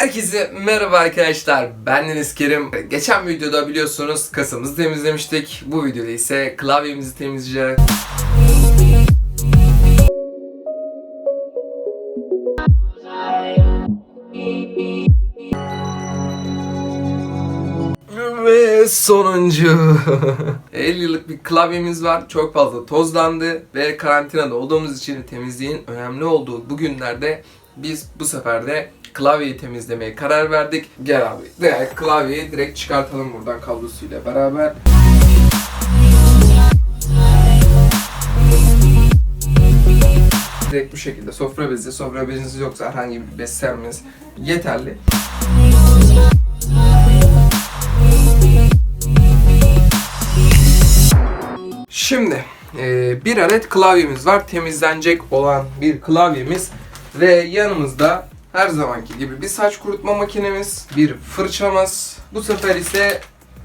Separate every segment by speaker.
Speaker 1: Herkese merhaba arkadaşlar. Ben Deniz Kerim. Geçen videoda biliyorsunuz kasamızı temizlemiştik. Bu videoda ise klavyemizi temizleyeceğiz. Ve sonuncu. 50 yıllık bir klavyemiz var. Çok fazla tozlandı ve karantinada olduğumuz için temizliğin önemli olduğu bu günlerde biz bu sefer de klavyeyi temizlemeye karar verdik. Gel abi. Direkt klavyeyi direkt çıkartalım buradan kablosuyla beraber. Direkt bu şekilde sofra bezi, sofra beziniz yoksa herhangi bir bez sermeniz yeterli. Şimdi e, bir adet klavyemiz var. Temizlenecek olan bir klavyemiz. Ve yanımızda her zamanki gibi bir saç kurutma makinemiz, bir fırçamız. Bu sefer ise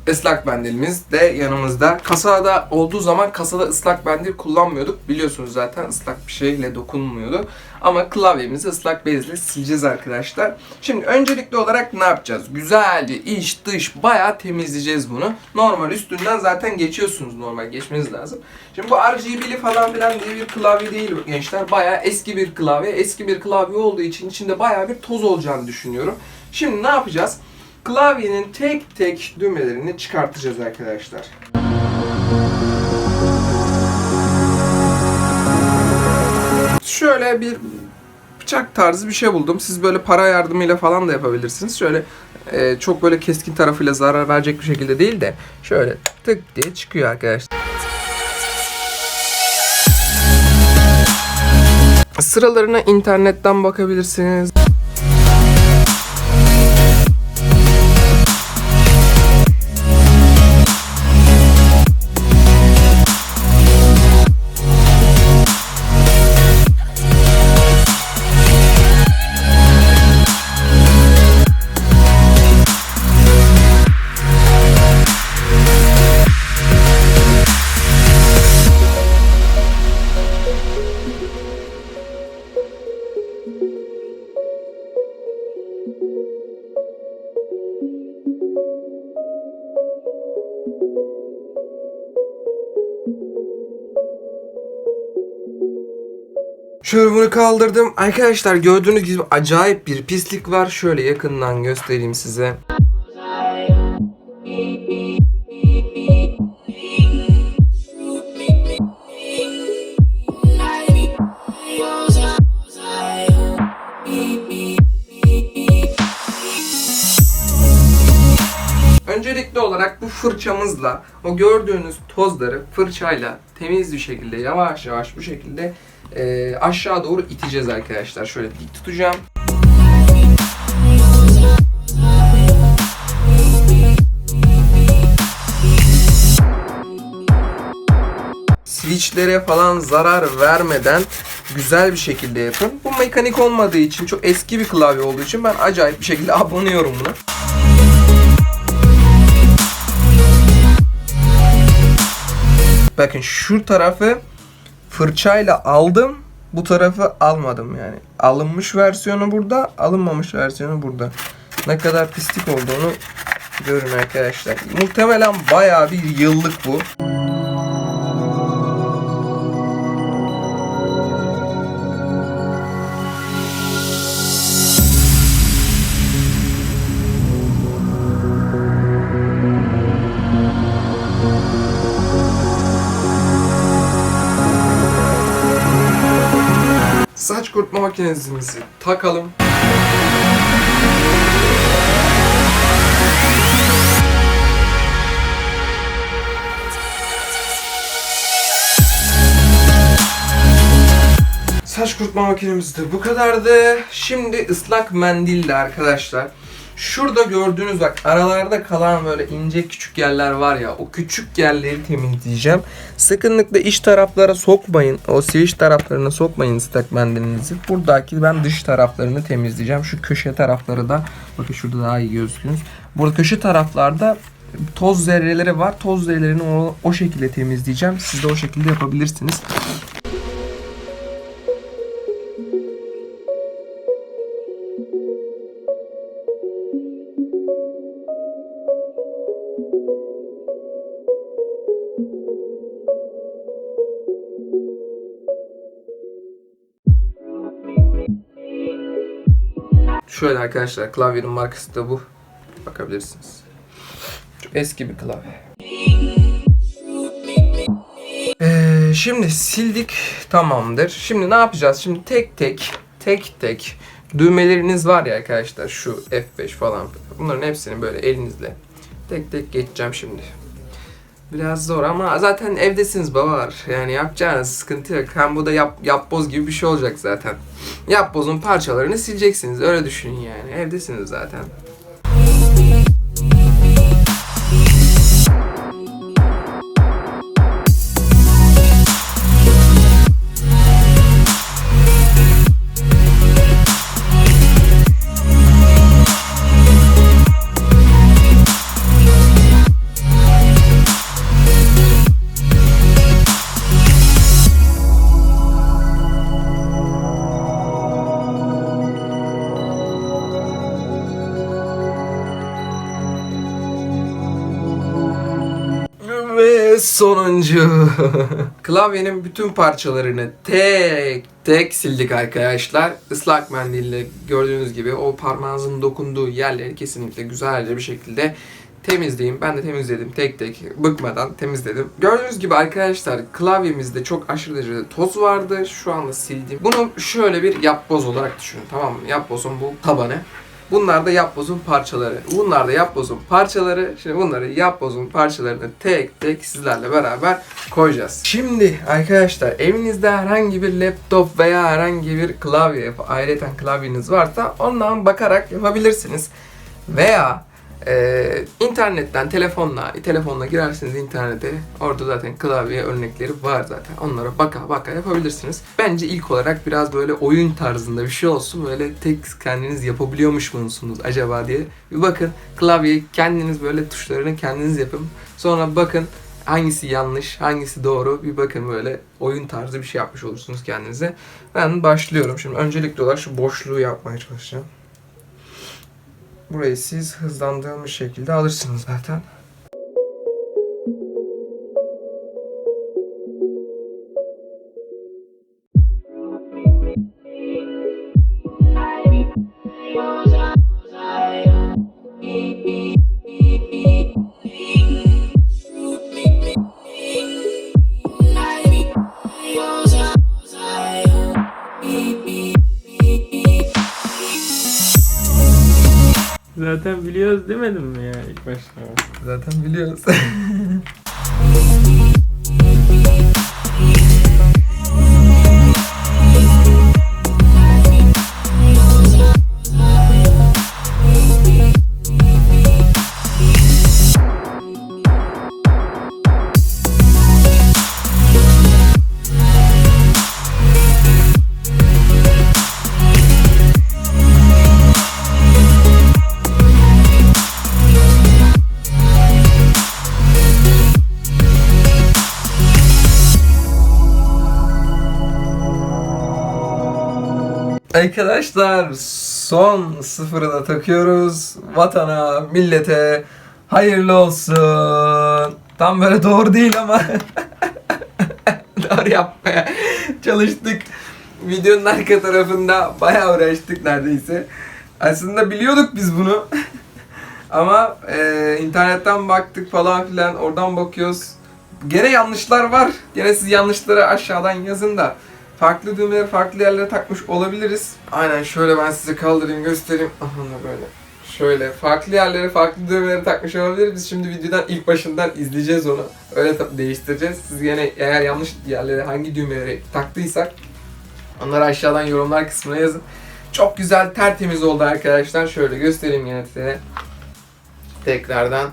Speaker 1: ıslak mendilimiz de yanımızda. Kasada olduğu zaman kasada ıslak mendil kullanmıyorduk. Biliyorsunuz zaten ıslak bir şeyle dokunmuyordu. Ama klavyemizi ıslak bezle sileceğiz arkadaşlar. Şimdi öncelikli olarak ne yapacağız? Güzelce iç dış bayağı temizleyeceğiz bunu. Normal üstünden zaten geçiyorsunuz normal geçmeniz lazım. Şimdi bu RGB'li falan filan diye bir klavye değil gençler. Bayağı eski bir klavye. Eski bir klavye olduğu için içinde bayağı bir toz olacağını düşünüyorum. Şimdi ne yapacağız? Klavyenin tek tek düğmelerini çıkartacağız arkadaşlar. Şöyle bir bıçak tarzı bir şey buldum. Siz böyle para yardımıyla falan da yapabilirsiniz. Şöyle e, çok böyle keskin tarafıyla zarar verecek bir şekilde değil de şöyle tık diye çıkıyor arkadaşlar. Sıralarına internetten bakabilirsiniz. Şöyle bunu kaldırdım. Arkadaşlar gördüğünüz gibi acayip bir pislik var. Şöyle yakından göstereyim size. Olarak bu fırçamızla o gördüğünüz tozları fırçayla temiz bir şekilde yavaş yavaş bu şekilde e, aşağı doğru iteceğiz arkadaşlar. Şöyle dik tutacağım. Switchlere falan zarar vermeden güzel bir şekilde yapın. Bu mekanik olmadığı için çok eski bir klavye olduğu için ben acayip bir şekilde abonuyorum buna. Bakın şu tarafı fırçayla aldım. Bu tarafı almadım yani. Alınmış versiyonu burada, alınmamış versiyonu burada. Ne kadar pislik olduğunu görün arkadaşlar. Muhtemelen bayağı bir yıllık bu. Saç kurutma makinesimizi takalım. Saç kurutma makinemiz de bu kadardı. Şimdi ıslak mendille arkadaşlar. Şurada gördüğünüz bak aralarda kalan böyle ince küçük yerler var ya o küçük yerleri temizleyeceğim. Sıkınlıkla iç taraflara sokmayın. O switch taraflarına sokmayın ıslak mendilinizi. Buradaki ben dış taraflarını temizleyeceğim. Şu köşe tarafları da bakın şurada daha iyi gözüküyorsunuz. Burada köşe taraflarda toz zerreleri var. Toz zerrelerini o, o şekilde temizleyeceğim. Siz de o şekilde yapabilirsiniz. Şöyle arkadaşlar klavyenin markası da bu. Bakabilirsiniz. Çok eski bir klavye. Ee, şimdi sildik tamamdır. Şimdi ne yapacağız? Şimdi tek tek tek tek düğmeleriniz var ya arkadaşlar şu F5 falan bunların hepsini böyle elinizle tek tek geçeceğim şimdi. Biraz zor ama zaten evdesiniz babalar. Yani yapacağınız sıkıntı yok. Hem bu da yap, yapboz gibi bir şey olacak zaten. Yapbozun parçalarını sileceksiniz. Öyle düşünün yani. Evdesiniz zaten. Sonuncu. Klavyenin bütün parçalarını tek tek sildik arkadaşlar. Islak mendille gördüğünüz gibi o parmağınızın dokunduğu yerleri kesinlikle güzelce bir şekilde temizleyin. Ben de temizledim tek tek bıkmadan temizledim. Gördüğünüz gibi arkadaşlar klavyemizde çok aşırı derecede toz vardı. Şu anda sildim. Bunu şöyle bir yapboz olarak düşünün tamam mı? Yapbozun bu tabanı. Bunlar da yapbozun parçaları. Bunlar da yapbozun parçaları. Şimdi bunları yapbozun parçalarını tek tek sizlerle beraber koyacağız. Şimdi arkadaşlar evinizde herhangi bir laptop veya herhangi bir klavye, ayrıca klavyeniz varsa ondan bakarak yapabilirsiniz. Veya e, internetten telefonla telefonla girersiniz internete. Orada zaten klavye örnekleri var zaten. Onlara baka baka yapabilirsiniz. Bence ilk olarak biraz böyle oyun tarzında bir şey olsun. Böyle tek kendiniz yapabiliyormuş musunuz acaba diye bir bakın. Klavyeyi kendiniz böyle tuşlarını kendiniz yapın. Sonra bakın hangisi yanlış hangisi doğru. Bir bakın böyle oyun tarzı bir şey yapmış olursunuz kendinize. Ben başlıyorum. Şimdi öncelikli olarak şu boşluğu yapmaya çalışacağım. Burayı siz hızlandırılmış şekilde alırsınız zaten.
Speaker 2: Zaten mi ya ilk başta?
Speaker 1: Zaten biliyoruz. Arkadaşlar son sıfırı da takıyoruz. Vatana, millete hayırlı olsun. Tam böyle doğru değil ama doğru yapmaya çalıştık. Videonun arka tarafında bayağı uğraştık neredeyse. Aslında biliyorduk biz bunu. ama e, internetten baktık falan filan oradan bakıyoruz. Gene yanlışlar var. Gene siz yanlışları aşağıdan yazın da farklı düğmeleri farklı yerlere takmış olabiliriz. Aynen şöyle ben size kaldırayım göstereyim. Aha böyle. Şöyle farklı yerlere farklı düğmeleri takmış olabiliriz. Şimdi videodan ilk başından izleyeceğiz onu. Öyle değiştireceğiz. Siz yine eğer yanlış yerlere hangi düğmeleri taktıysak onları aşağıdan yorumlar kısmına yazın. Çok güzel tertemiz oldu arkadaşlar. Şöyle göstereyim yine size. Tekrardan.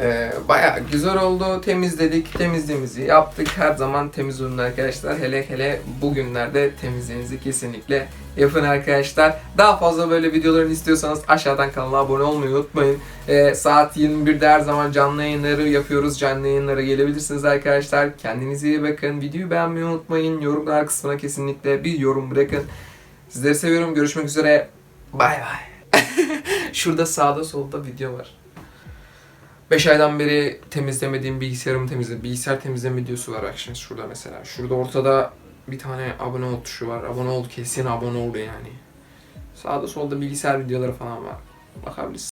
Speaker 1: Ee, bayağı güzel oldu. Temizledik. Temizliğimizi yaptık. Her zaman temiz olun arkadaşlar. Hele hele bugünlerde temizliğinizi kesinlikle yapın arkadaşlar. Daha fazla böyle videolarını istiyorsanız aşağıdan kanala abone olmayı unutmayın. Ee, saat 21'de her zaman canlı yayınları yapıyoruz. Canlı yayınlara gelebilirsiniz arkadaşlar. Kendinize iyi bakın. Videoyu beğenmeyi unutmayın. Yorumlar kısmına kesinlikle bir yorum bırakın. Sizleri seviyorum. Görüşmek üzere. Bay bay. Şurada sağda solda video var. 5 aydan beri temizlemediğim bilgisayarımı temizle. Bilgisayar temizleme videosu var bak şimdi şurada mesela. Şurada ortada bir tane abone ol tuşu var. Abone ol kesin abone oldu yani. Sağda solda bilgisayar videoları falan var. Bakabilirsin.